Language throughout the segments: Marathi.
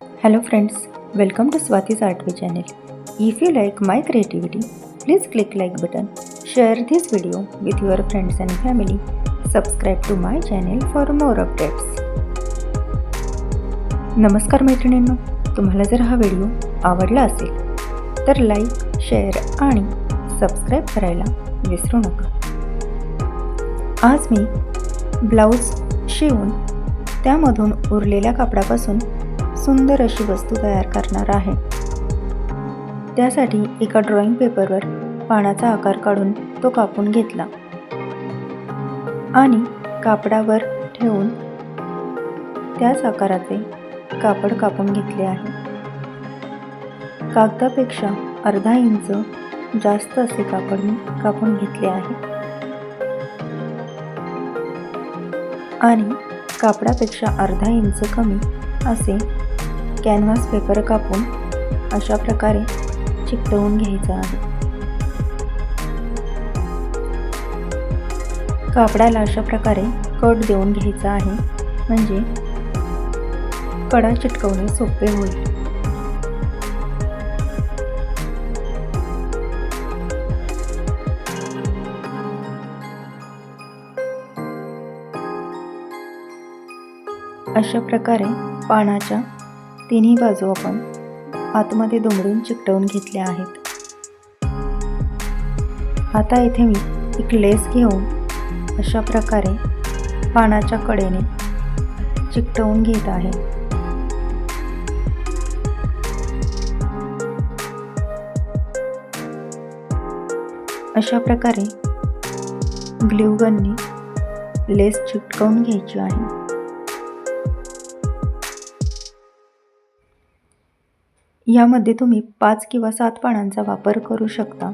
Hello friends, welcome to Swati's Artway channel. If you like my creativity, please click like button, share this video with your friends and family, subscribe to my channel for more updates. नमस्कार मैत्रिणींनो तुम्हाला जर हा व्हिडिओ आवडला असेल तर लाईक शेअर आणि सबस्क्राईब करायला विसरू नका आज मी ब्लाऊज शिवून त्यामधून उरलेल्या कापडापासून सुंदर अशी वस्तू तयार करणार आहे. त्यासाठी एका ड्रॉइंग पेपरवर पानाचा आकार काढून तो कापून घेतला. आणि कापडावर ठेवून त्याच आकाराचे कापड कापून घेतले आहे. कागदापेक्षा अर्धा इंच जास्त असे कापड मी कापून घेतले आहे. आणि कापडापेक्षा अर्धा इंच कमी असे कॅनव्हास पेपर कापून अशा प्रकारे चिकटवून घ्यायचा आहे. कापडाला अशा प्रकारे कट देऊन घ्यायचा आहे. म्हणजे कडा चिटकवणे सोपे होईल. अशा प्रकारे पानाच्या तिन्ही बाजू आपण आतमध्ये दुमडून चिकटवून घेतल्या आहेत. आता इथे मी एक लेस घेऊन अशा प्रकारे पानाच्या कडेने चिकटवून घेत आहे. अशा प्रकारे ग्ल्यू गनने लेस चिकटवून घ्यायची आहे. यामध्ये तुम्ही पाच किंवा सात पानांचा वापर करू शकता.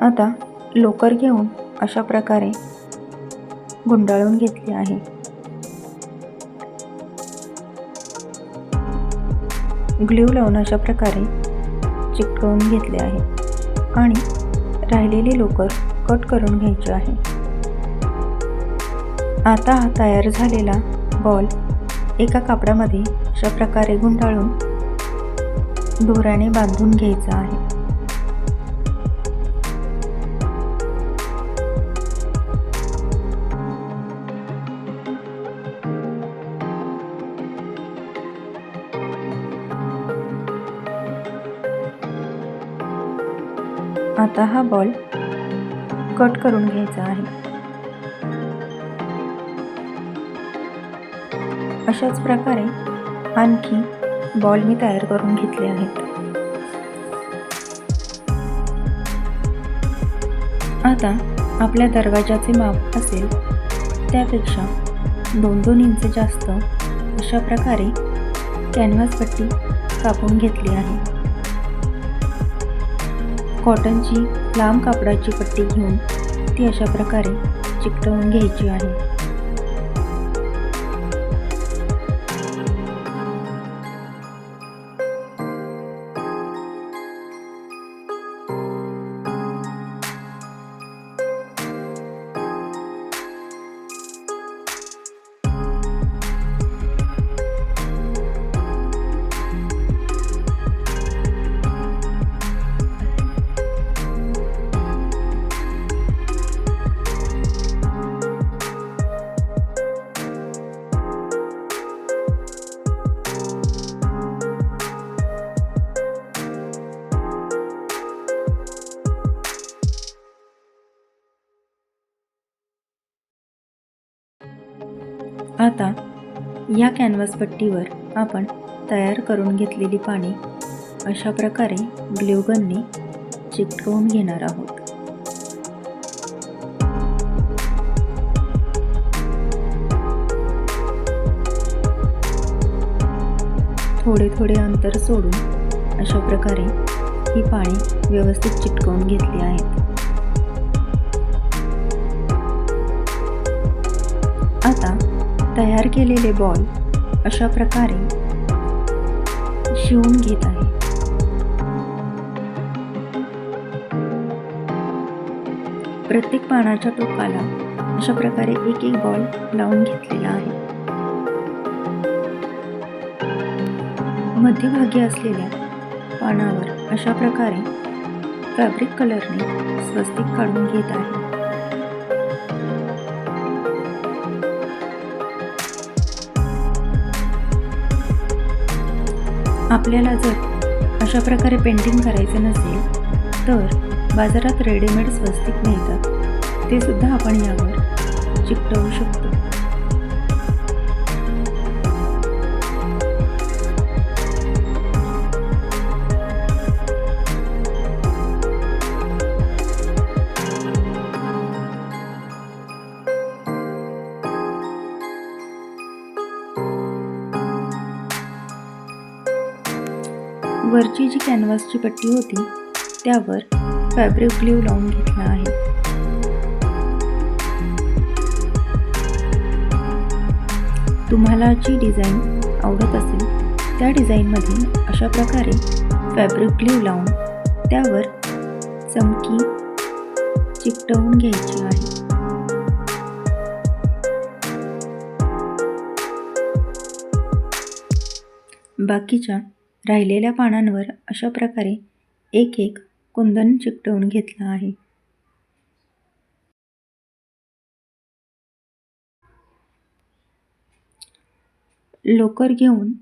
आता लोकर घेऊन अशा प्रकारे गुंडाळून घेतले आहे. ग्ल्यू लावून अशा प्रकारे चिकटवून घेतले आहे आणि राहिलेली लोकर कट करून घ्यायची आहे. आता हा तयार झालेला बॉल एका कापडामध्ये अशा प्रकारे गुंडाळून दोऱ्याने बांधून घ्यायचा आहे. आता हा बॉल कट करून घ्यायचा आहे. अशाच प्रकारे आणखी बॉल मी तयार करून घेतले आहेत. आता आपल्या दरवाजाचे माप असेल त्यापेक्षा दोन दोन इंच जास्त अशा प्रकारे कॅनव्हास पट्टी कापून घेतली आहे. कॉटनची लांब कापडाची पट्टी घेऊन ती अशा प्रकारे चिकटवून घ्यायची आहे. आता या कॅनव्हास पट्टीवर आपण तयार करून घेतलेली पाने अशा प्रकारे ग्ल्यूगनने चिकटवून घेणार आहोत. थोडे थोडे अंतर सोडून अशा प्रकारे ही पाने व्यवस्थित चिटकवून घेतली आहेत आता तयार केलेले बॉल अशा प्रकारे शिवून घेत आहे. प्रत्येक पानाच्या टोकाला अशा प्रकारे एक एक बॉल लावून घेतलेला आहे. मध्यभागी असलेल्या पानावर अशा प्रकारे फॅब्रिक कलरने स्वस्तिक काढून घेत आहे. आपल्याला जर अशा प्रकारे पेंटिंग करायचं नसेल तर बाजारात रेडीमेड स्वस्तिक मिळतात. ते सुद्धा आपण यावर चिकटवू शकतो. वरची जी कॅनव्हासची पट्टी होती त्यावर फॅब्रिक ग्ल्यू लावून घेतला आहे. तुम्हाला जी डिझाईन आवडत असेल त्या डिझाईनमध्ये अशा प्रकारे फॅब्रिक ग्ल्यू लावून त्यावर चमकी चिकटवून घ्यायची आहे. बाकीच्या राहिलेल्या पानांवर अशा प्रकारे एक एक कुंदन चिकटवून घेतलं आहे. लोकर घेऊन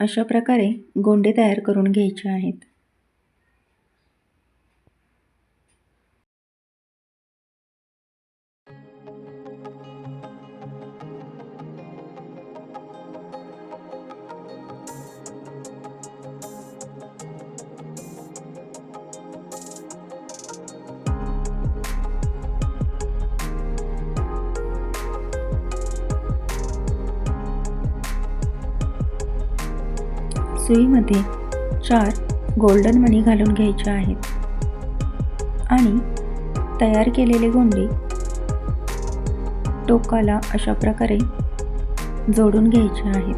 अशा प्रकारे गोंडे तयार करून घ्यायचे आहेत. सुईमध्ये चार गोल्डन मणी घालून घ्यायचे आहेत. आणि तयार केलेले गोंडे टोकाला अशा प्रकारे जोडून घ्यायचे आहेत.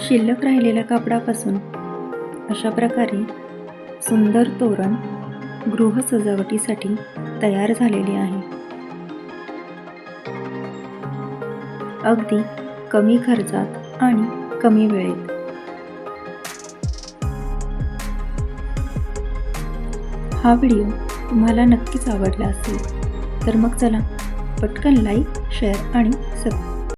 शिल्लक राहिलेल्या कापडापासून अशा प्रकारे सुंदर तोरण गृह सजावटीसाठी तयार झालेली आहे. अगदी कमी खर्चात आणि कमी वेळेत. हा व्हिडिओ तुम्हाला नक्कीच आवडला असेल तर मग चला पटकन लाईक शेअर आणि सब